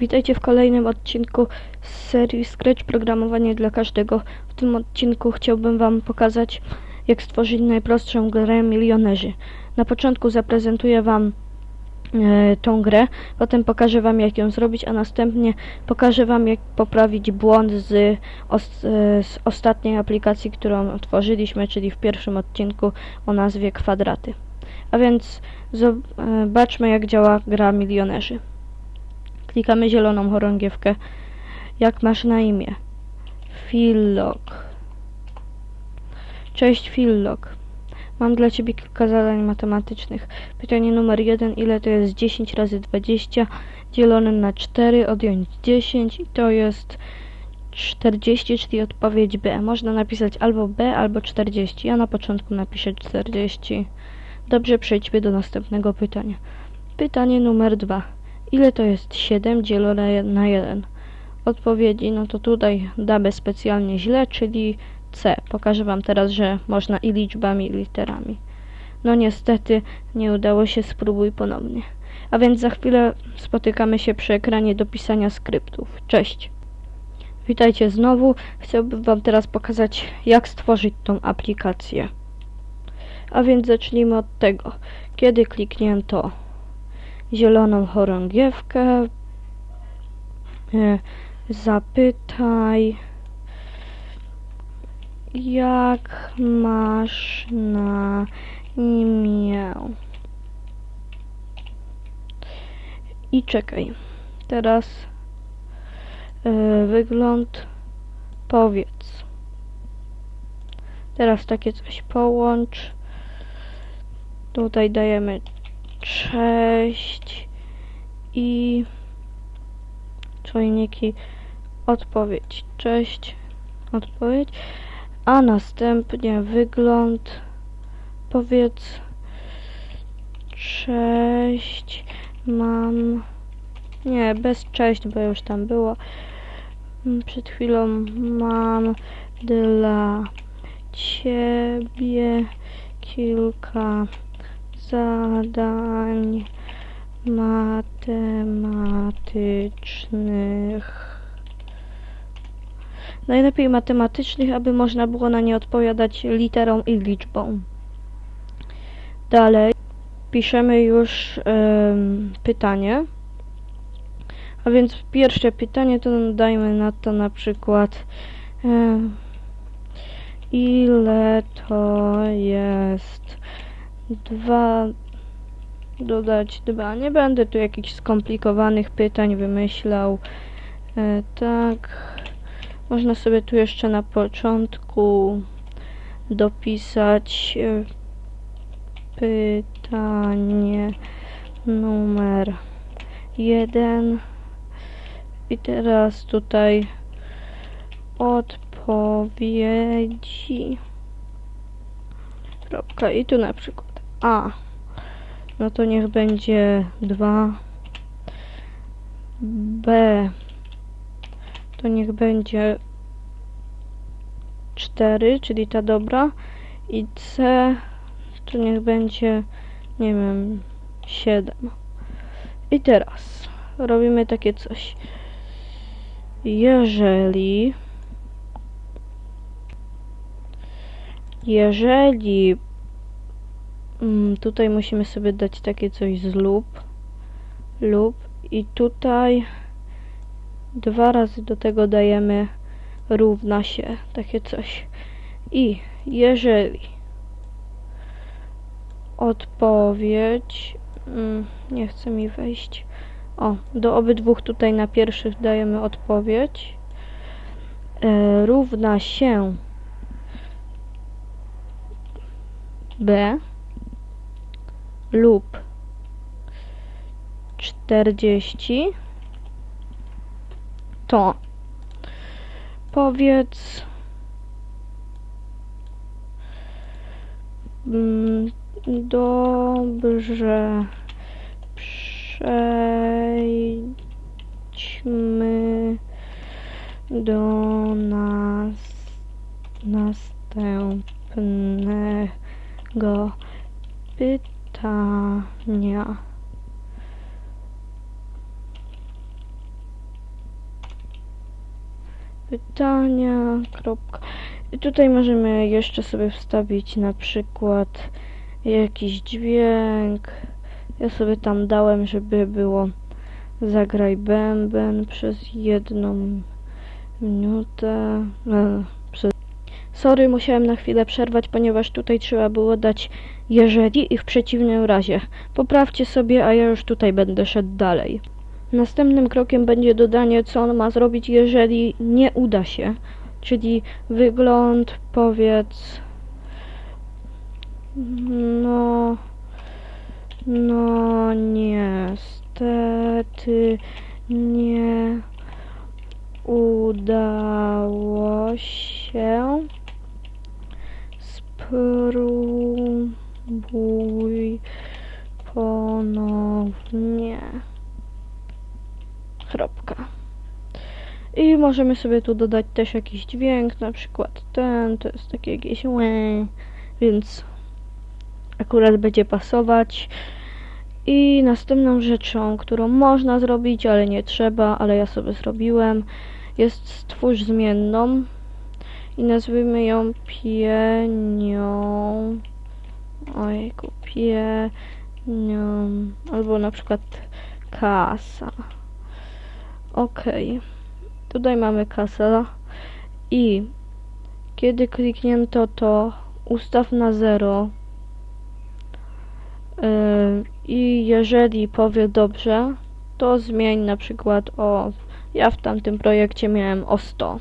Witajcie w kolejnym odcinku z serii Scratch Programowanie dla każdego. W tym odcinku chciałbym Wam pokazać, jak stworzyć najprostszą grę milionerzy. Na początku zaprezentuję Wam e, tą grę, potem pokażę Wam jak ją zrobić, a następnie pokażę Wam jak poprawić błąd z, os, e, z ostatniej aplikacji, którą otworzyliśmy, czyli w pierwszym odcinku o nazwie Kwadraty. A więc zobaczmy jak działa gra milionerzy. Klikamy zieloną chorągiewkę. Jak masz na imię? Fillog. Cześć Fillog. Mam dla Ciebie kilka zadań matematycznych. Pytanie numer jeden. Ile to jest 10 razy 20 dzielone na 4, odjąć 10 i to jest 40, czyli odpowiedź B. Można napisać albo B, albo 40. Ja na początku napiszę 40. Dobrze, przejdźmy do następnego pytania. Pytanie numer 2. Ile to jest 7 dzielone na 1? Odpowiedzi, no to tutaj damy specjalnie źle, czyli C. Pokażę Wam teraz, że można i liczbami, i literami. No niestety nie udało się, spróbuj ponownie. A więc za chwilę spotykamy się przy ekranie do pisania skryptów. Cześć! Witajcie znowu. Chciałbym Wam teraz pokazać, jak stworzyć tą aplikację. A więc zacznijmy od tego. Kiedy kliknięto zieloną chorągiewkę, e, zapytaj, jak masz na imię. I czekaj. Teraz e, wygląd powiedz. Teraz takie coś połącz. Tutaj dajemy cześć i czujniki odpowiedź. Cześć, odpowiedź. A następnie wygląd. Powiedz cześć, mam. Nie, bez cześć, bo już tam było. Przed chwilą mam dla ciebie kilka zadań matematycznych. Najlepiej matematycznych, aby można było na nie odpowiadać literą i liczbą. Dalej piszemy już pytanie. A więc pierwsze pytanie to dajmy na to na przykład ile to jest dwa dodać dwa. Nie będę tu jakichś skomplikowanych pytań wymyślał. E, tak. Można sobie tu jeszcze na początku dopisać e, pytanie numer jeden. I teraz tutaj odpowiedzi. Kropka. I tu na przykład A. No to niech będzie 2. B. To niech będzie 4, czyli ta dobra. I C. To niech będzie, nie wiem, 7. I teraz robimy takie coś. Jeżeli jeżeli tutaj musimy sobie dać takie coś z lub lub. I tutaj dwa razy do tego dajemy równa się takie coś. I jeżeli odpowiedź mm, nie chce mi wejść. O, do obydwu tutaj na pierwszych dajemy odpowiedź. E, równa się B lub czterdzieści to powiedz mm, dobrze przejdźmy do nas następnego pytania pytania. Pytania, kropka. I tutaj możemy jeszcze sobie wstawić na przykład jakiś dźwięk. Ja sobie tam dałem, żeby było zagraj bęben przez jedną minutę. E, Sorry, musiałem na chwilę przerwać, ponieważ tutaj trzeba było dać jeżeli i w przeciwnym razie. Poprawcie sobie, a ja już tutaj będę szedł dalej. Następnym krokiem będzie dodanie, co on ma zrobić, jeżeli nie uda się. Czyli wygląd, powiedz. No. No, niestety nie udało się. Spróbuj ponownie. Kropka. I możemy sobie tu dodać też jakiś dźwięk, na przykład ten, to jest takie jakieś łe, więc akurat będzie pasować. I następną rzeczą, którą można zrobić, ale nie trzeba, ale ja sobie zrobiłem, jest stwórz zmienną i nazwijmy ją pienią. Ojku, pienią. Albo na przykład kasa. Okej. Tutaj mamy kasę i kiedy kliknięto to ustaw na 0 i jeżeli powie dobrze, to zmień na przykład o ja w tamtym projekcie miałem o 100.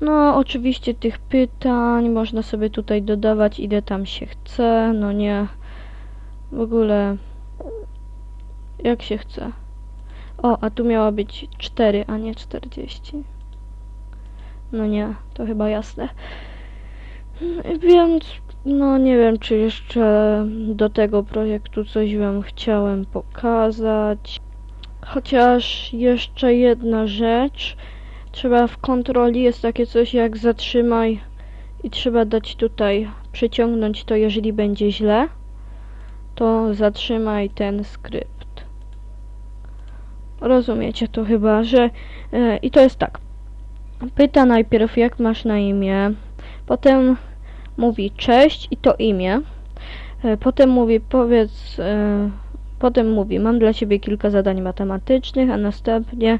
No, oczywiście tych pytań można sobie tutaj dodawać ile tam się chce, no nie. W ogóle jak się chce. O, a tu miała być 4, a nie 40. No nie, to chyba jasne. Więc, no nie wiem, czy jeszcze do tego projektu coś wam chciałem pokazać. Chociaż jeszcze jedna rzecz. Trzeba w kontroli, jest takie coś jak zatrzymaj i trzeba dać tutaj, przyciągnąć to, jeżeli będzie źle, to zatrzymaj ten skrypt. Rozumiecie to chyba, że... E, I to jest tak. Pyta najpierw, jak masz na imię. Potem mówi cześć i to imię. E, potem mówi, powiedz... E, potem mówi, mam dla ciebie kilka zadań matematycznych, a następnie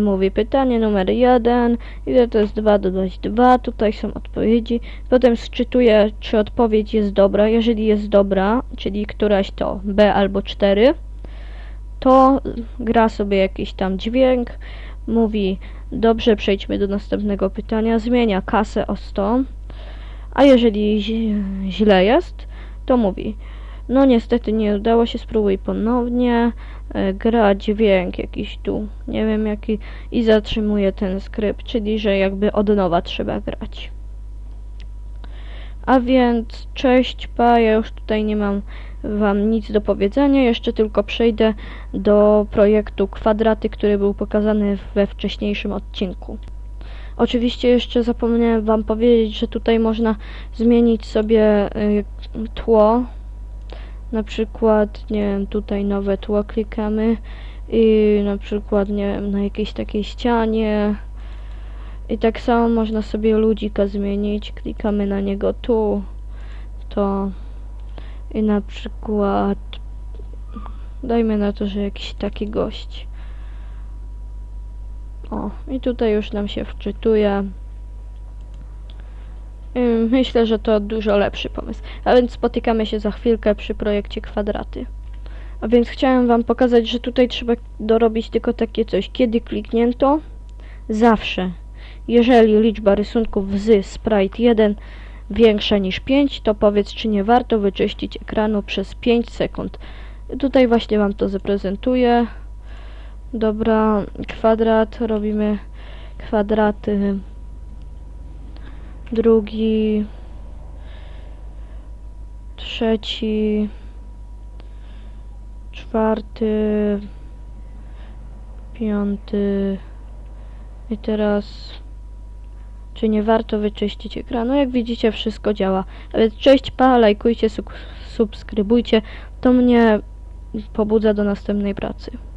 mówi pytanie numer jeden, ile to jest 2 dodać 2, tutaj są odpowiedzi. Potem sczytuje, czy odpowiedź jest dobra. Jeżeli jest dobra, czyli któraś to B albo 4, to gra sobie jakiś tam dźwięk, mówi dobrze, przejdźmy do następnego pytania, zmienia kasę o 100, a jeżeli źle jest, to mówi no niestety nie udało się, spróbuj ponownie, e, gra dźwięk jakiś tu, nie wiem jaki i zatrzymuje ten skrypt, czyli że jakby od nowa trzeba grać. A więc cześć pa, ja już tutaj nie mam Wam nic do powiedzenia, jeszcze tylko przejdę do projektu kwadraty, który był pokazany we wcześniejszym odcinku. Oczywiście jeszcze zapomniałem Wam powiedzieć, że tutaj można zmienić sobie y, tło. Na przykład, nie wiem, tutaj nowe tło klikamy i na przykład, nie wiem, na jakiejś takiej ścianie. I tak samo można sobie ludzika zmienić. Klikamy na niego tu. To i na przykład dajmy na to, że jakiś taki gość. O, i tutaj już nam się wczytuje. Myślę, że to dużo lepszy pomysł. A więc spotykamy się za chwilkę przy projekcie kwadraty. A więc chciałem Wam pokazać, że tutaj trzeba dorobić tylko takie coś. Kiedy kliknięto, zawsze, jeżeli liczba rysunków z sprite 1 większa niż 5, to powiedz, czy nie warto wyczyścić ekranu przez 5 sekund. Tutaj właśnie Wam to zaprezentuję. Dobra, kwadrat, robimy kwadraty. Drugi, trzeci, czwarty, piąty i teraz czy nie warto wyczyścić ekranu. Jak widzicie wszystko działa. A więc cześć, pa, lajkujcie, subskrybujcie. To mnie pobudza do następnej pracy.